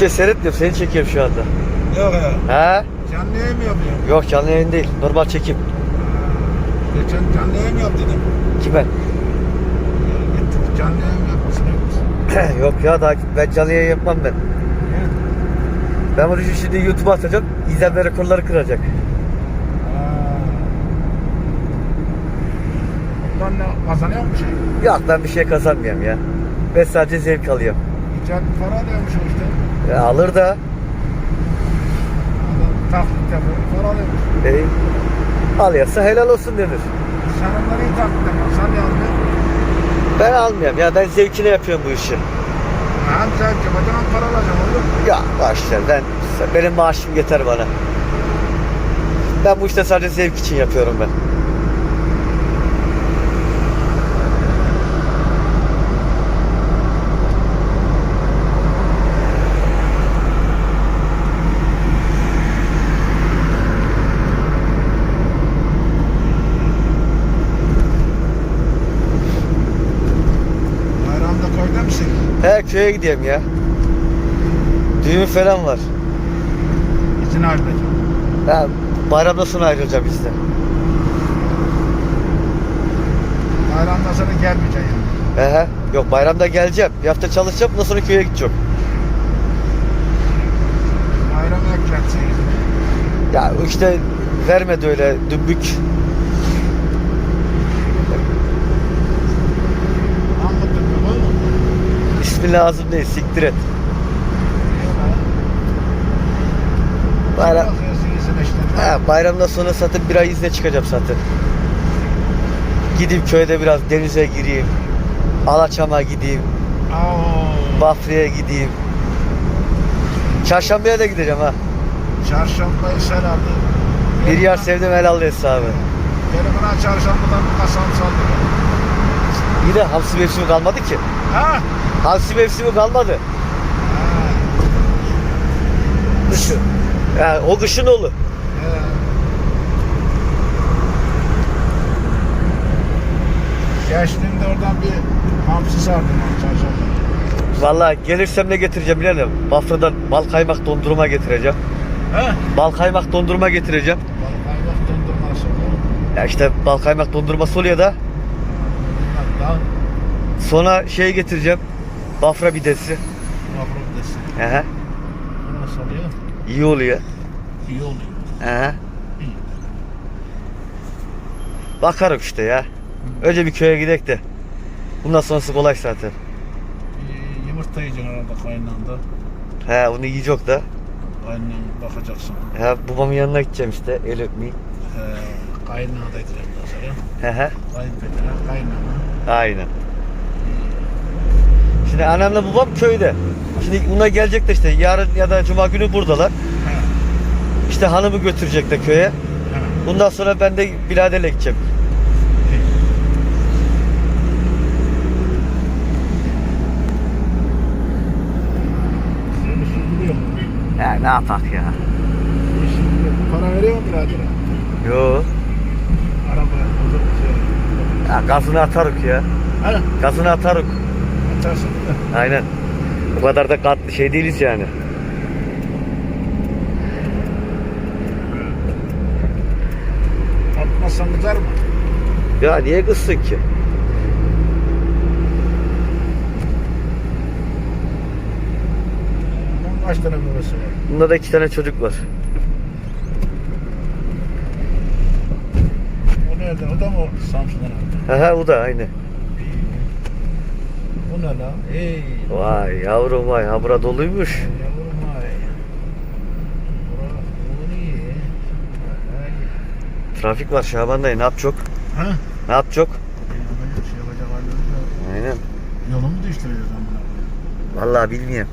şey seyretmiyorum. Seni çekiyorum şu anda. Yok ya. He? Canlı yayın mı yapıyorsun? Yok canlı yayın değil. Normal çekim. Geçen canlı yayın mı yap dedim. Kime? Gittik canlı yayın yapmasın? Yok ya daha ben canlı yayın yapmam ben. Ben bunu şimdi YouTube'a atacağım. İzlenme rekorları kıracak. Ondan ne kazanıyor mu şey? Yok ben bir şey kazanmıyorum ya. Ben sadece zevk alıyorum. İcat para alıyormuş o işte. Ya alır da. Taklit yapıyor, para alıyormuş. E, alıyorsa helal olsun denir. Sen onları iyi taklit yapıyorsun. Sen alıyorsun? Ben almıyorum ya ben zevkine yapıyorum bu işi. Hem yapacaksın hem para alacaksın oğlum. Ya başlar ben benim maaşım yeter bana. Ben bu işte sadece zevk için yapıyorum ben. Bayramda koyda mısın? He köye gideyim ya. Düğün falan var. İzin ayrılacağım. Ha, bayramdan sonra ayrılacağım işte. Bayramdan sonra gelmeyeceksin yani. He he. Yok bayramda geleceğim. Bir hafta çalışacağım. Ondan sonra köye gideceğim. Bayram yapacaksın. Ya işte vermedi öyle dümbük. Anladın mı oğlum? İsmi lazım değil. Siktir et. Bayram, he, bayramdan sonra zaten bir ay izne çıkacağım zaten. Gideyim köyde biraz denize gireyim. Alaçam'a gideyim. Bafra'ya gideyim. Çarşambaya da gideceğim ha. Çarşambayı sen aldın. Bir yer sevdim helal hesabı. Geri buna çarşambadan kasan saldı. De hamsi mevsimi kalmadı ki. Ha? Hamsi mevsimi kalmadı. Kışı. Yani o kışın olur. Geçtiğimde oradan bir hamsi sardım çarşamba. Vallahi gelirsem ne getireceğim musun? Bafra'dan bal kaymak dondurma getireceğim. He? Bal kaymak dondurma getireceğim. Balık kaymak dondurması. Ya işte bal kaymak dondurması oluyor da. Sonra şey getireceğim. Bafra bidesi. mahrum desin. Ehe. Nasıl oluyor? İyi oluyor. İyi oluyor. Ehe. İyi. Bakarım işte ya. Önce bir köye gidek de. Bundan sonrası kolay zaten. Ee, Yumurta yiyeceksin arada kaynağında. He onu yiyecek da. Kaynağı bakacaksın. He babamın yanına gideceğim işte. El öpmeyi. He, kaynağı da edeceğim Kayınpedere, kaynağı. Aynen. Şimdi annemle babam köyde. Şimdi bunlar gelecek de işte yarın ya da cuma günü buradalar. He, İşte hanımı götürecek de köye. he. Bundan sonra ben de biraderle gideceğim. Ya ne yapak ya? Para veriyor mu biradere? Yo. Ya gazını atarık ya. Ha? Gazını atarık. Atarsın? Aynen. Bu kadar da katlı şey değiliz yani. Atmazsan kızar mı? Ya niye kızsın ki? Kaç tane babası var? Bunda da iki tane çocuk var. O nerede? O da mı Samsun'dan aldı? He o da aynı. Bu ne la? Ey. Vay yavrum vay habura doluymuş. Yavrum vay. Bura, bu. Vay. Trafik var Şaban dayı ne yapacak? Ha? Ne yapacak? Yapacak şey yapacak halimiz yok. Aynen. Yolu mu değiştireceğiz amına koyayım? Vallahi bilmiyorum.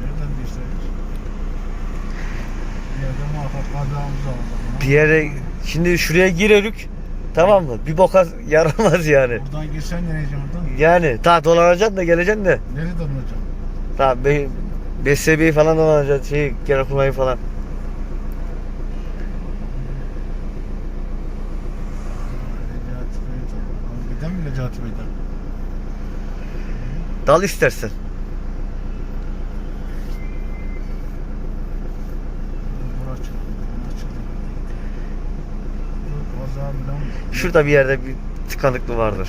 Nereden değiştireceğiz? Bir yerde muhakkak kazamız olacak. Bir yere şimdi şuraya girerik. Tamam mı? Bir boka yaramaz yani. Buradan girsen gideceksin oradan? Yani ta dolanacaksın da geleceksin de. Nereye döneceksin? Ta be, BSB'yi falan dolanacaksın. Şey, Genelkurmay'ı falan. Necati Bey'den. Giden mi Necati Bey'den? Dal istersen. Şurada bir yerde bir tıkanıklı vardır.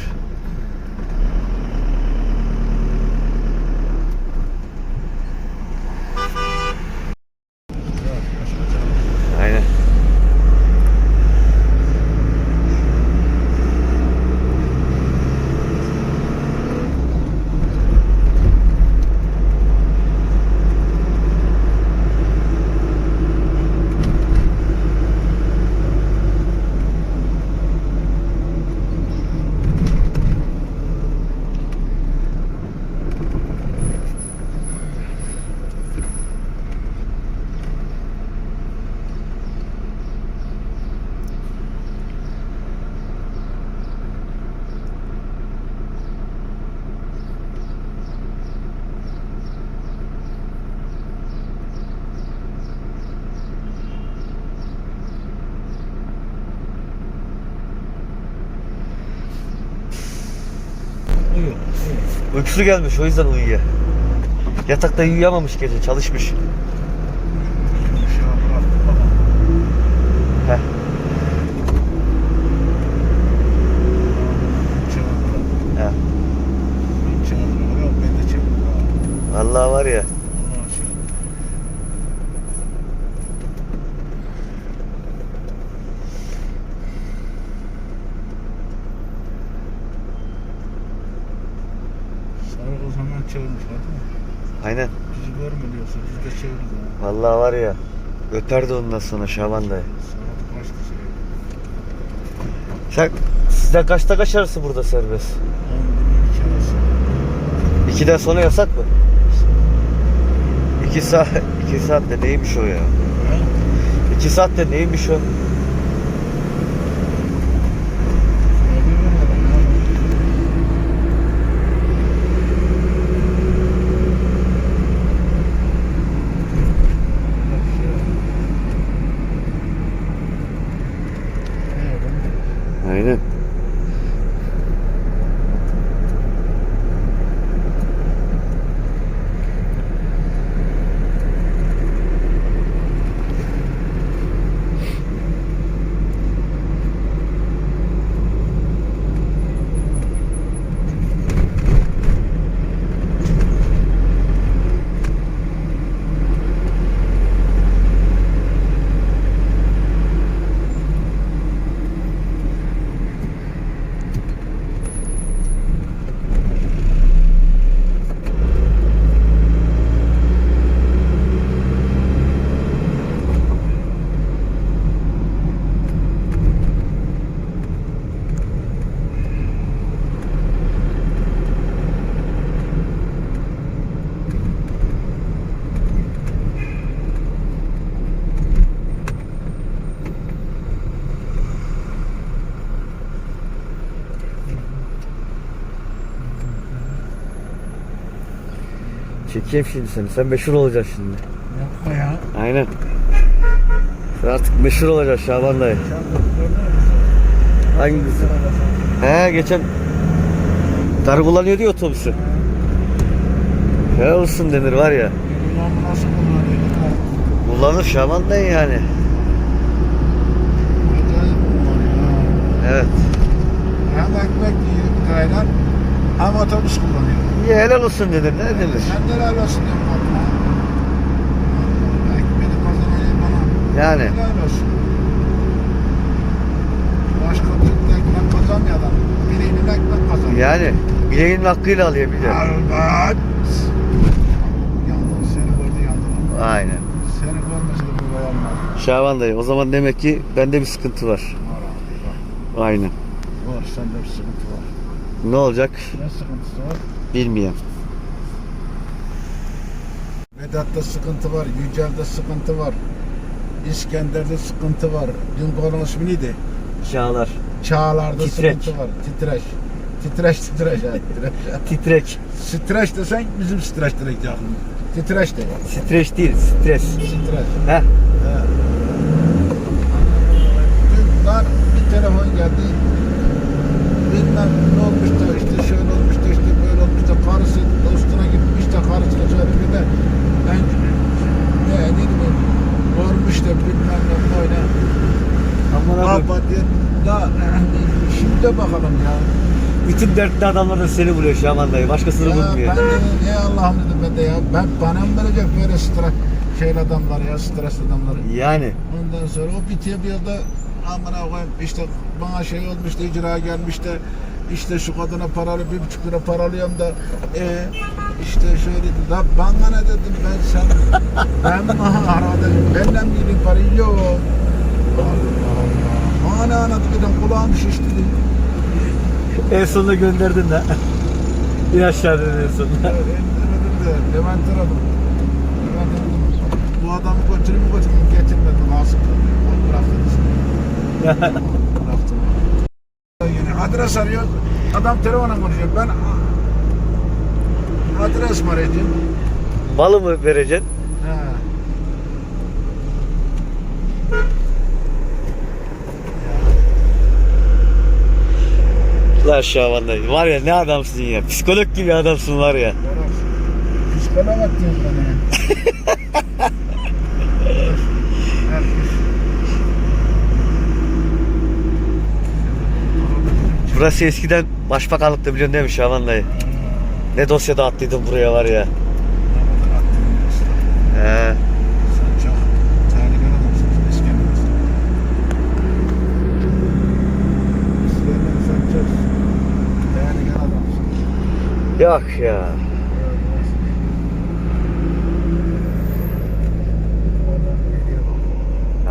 Aynen. Uyuyor. Uyuyor. Uykusu gelmiş o yüzden uyuyor. Yatakta uyuyamamış gece çalışmış. Heh. Çabuk bırak. He. Çabuk bırak. Yok ben de çabuk bırak. Vallahi var ya. Allah'ın şey. Çevirmiş hadi mi? Aynen. Bizi görmüyorsa biz de çeviririz ha. Vallahi var ya. Öper de ondan sonra Şaban dayı. Saat kaçtı şey? Sen sizden kaçta kaç arası burada serbest? 11 iki arası. İkiden sonra yasak mı? İki saat, iki saatte neymiş o ya? Ha? İki saatte neymiş o? Abi vermeden ya. Aynen. Çekeyim şimdi seni. Sen meşhur olacaksın şimdi. Yapma ya. Aynen. Sen artık meşhur olacaksın Şaban dayı. Ne? Hangisi? He geçen dar kullanıyor diyor otobüsü. He olsun denir var ya. Ulan nasıl kullanıyor? Kullanır Şaban dayı yani. Evet. Hem ekmek yiyor kaynar hem otobüs kullanıyor. İyi helal olsun denir. Ne denir? Sen helal olsun bana. Yani. Helal olsun. Başka türlü ekmek kazanmıyor adam. Birinin ekmek kazanıyor. Yani bileğinin hakkıyla alıyor bir de. Albat. Yandım seni gördü yandım. Aynen. Seni görmese de bu olmaz. Şaban dayı o zaman demek ki bende bir sıkıntı var. Var abi var. Aynen. Var sende bir sıkıntı. Ne olacak Ne sıkıntısı var? bilmiyorum. Vedat'ta sıkıntı var, Yücel'de sıkıntı var. İskender'de sıkıntı var. Dün konunun ismi neydi? Çağlar. Çağlar'da Titrek. sıkıntı var. Titreş. Titreş, titreş. ha, titreş. Titrek. Streç desen bizim streç direkt yakın. Titreş de. Streç değil, stres. Streç. Heh. He. Dün lan bir telefon geldi. Bilmem ne olmuş da işte şöyle olmuş da işte böyle olmuş da karısı dostuna gitmiş de ben ne neydi bu görmüş de bilmem ne böyle Aman abi. baba diye da söyle bakalım ya. Bütün dertli adamlar da seni buluyor Şaban dayı. Başkasını Ya bulmuyor. ben dedim ya Allah'ım dedim ben de ya. Ben bana mı verecek böyle stres şeyli adamlar ya stres adamları. Yani. Ondan sonra o bitiyor bir yılda amına koyayım işte bana şey olmuş da icra gelmiş de işte şu kadına paralı bir buçuk lira paralıyorum da e, işte şöyle dedi. Da bana ne dedim ben sen ben mahara dedim benden bildiğin parayı yok. Allah Allah. Bana ne anladı dedim kulağım şişti dedim. En sonunda gönderdin de. İn aşağı dedin en sonunda. Evet, de Levent aradım. Levent aradım. Bu adamı götüreyim mi götüreyim mi? getirmedim nasıl bıraktınız. Adres arıyor. Adam telefona konuşuyor. Ben adres mi arayacağım? Malı mı vereceksin? He. Lan Şaban dayı. Var ya ne adamsın ya. Psikolog gibi adamsın var ya. Psikolog atıyorsun bana ya. Burası eskiden başbakanlıkta biliyorsun değil mi Şaban dayı? Ne dosya dağıttıydım buraya var ya. Adamsın. Yok ya.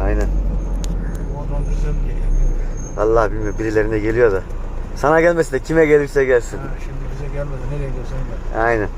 Aynen. Allah bilmiyor birilerine geliyor da. Sana gelmesin de kime gelirse gelsin. Ha, şimdi bize gelmedi. Nereye gelsen gel. Aynen.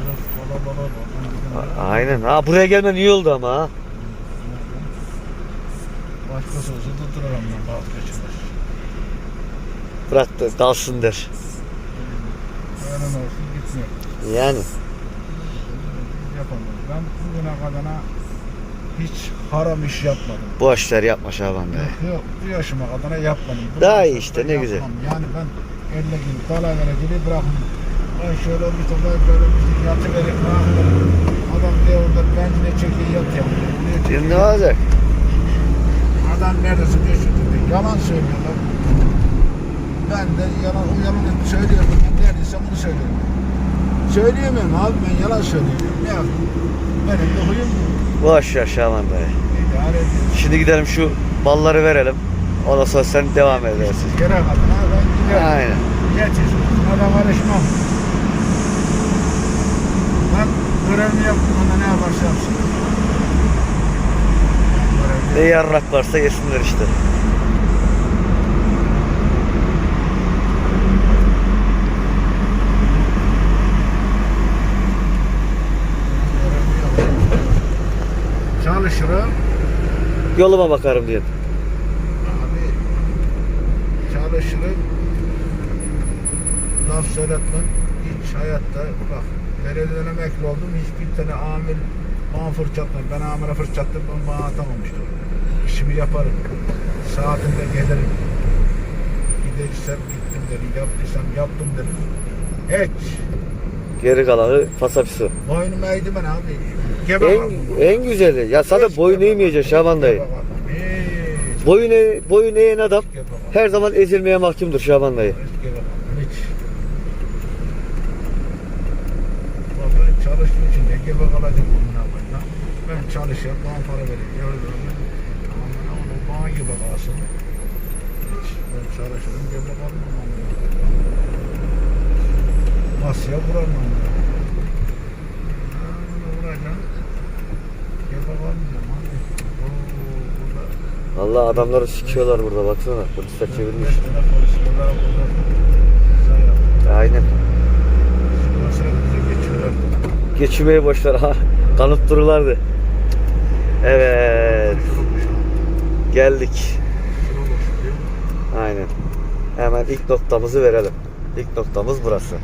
Biraz kalabalık oldu. Ben dedim, A- Aynen. Ha buraya gelmen iyi oldu ama ha. Başkası olsa tutturamam ben vazgeçilir. Bırak da dalsın der. Öğlen olsun gitmiyor. Yani. Yapamam. Ben bugüne kadar hiç haram iş yapmadım. Boş ver yapma Şaban dayı. Yok yok bu yaşıma kadar yapmadım. Bu Daha iyi işte, ne güzel. yapmam. Yani ben elle gibi dalavere gibi bırakın. Ben şöyle bir ben böyle bir şey yatıverip. Adam diyor orada benzine çekiyor yat yapıyor. Şimdi çekiyor. ne olacak? Adam neredesin diyor şimdi. Yalan söylüyorlar. Ben de yalan, o yalanı söylüyorum. Neredeyse bunu söylüyorum. Söyleyemem abi ben yalan söylüyorum. Ne yapayım? Benim de huyum bu. Boş ver Şaban. İdare ediyorum. Şimdi gidelim şu balları verelim. Ondan sonra sen devam edersin. Gerek adına ben giderim. Aynen. Geçiş. Buna karışmam. Ben görevimi yaptım. Ona ne yaparsa yapsın. Ne yarrak varsa yesinler işte. Çalışırım. Yoluma bakarım diye. Abi çalışırım. Laf söyletmem. Hiç hayatta bak belediyeden emekli oldum. Hiçbir tane amir bana fırçatmadı. Ben amire fırçattım. Ben bana atamamıştır. İşimi yaparım. Saatinde gelirim. Gidersem gittim derim. Yaptıysam yaptım derim. Hiç. Geri kalanı fasafiso. Boynumu eğdim ben abi. Gebe En, kaldım. en güzeli. Ya sana Hiç boyun gebe eğmeyecek. Şaban dayı. Gebe kaldım. Hiç. Boyun, eğ, boyun eğen adam Gebe kaldım. her zaman ezilmeye mahkumdur Şaban dayı. Hiç gebe kaldım. Hiç. Bak Ben gebe kalacağım bununla bana. Ben çalışıyorum, bana para vereyim. Yavrum ben aman onu bana gebe kalsın. Hiç. Ben çalışırım, gebe kalmam. Masaya vuramam. Vuracağım. Allah adamları sikiyorlar burada baksana. Polisler çevirmiş. Aynen. Ondan sonra bize geçiyorlar. Geçirmeyi boşver. Kanıp dururlardı. Evet. Geldik. Aynen. Hemen ilk noktamızı verelim. İlk noktamız burası.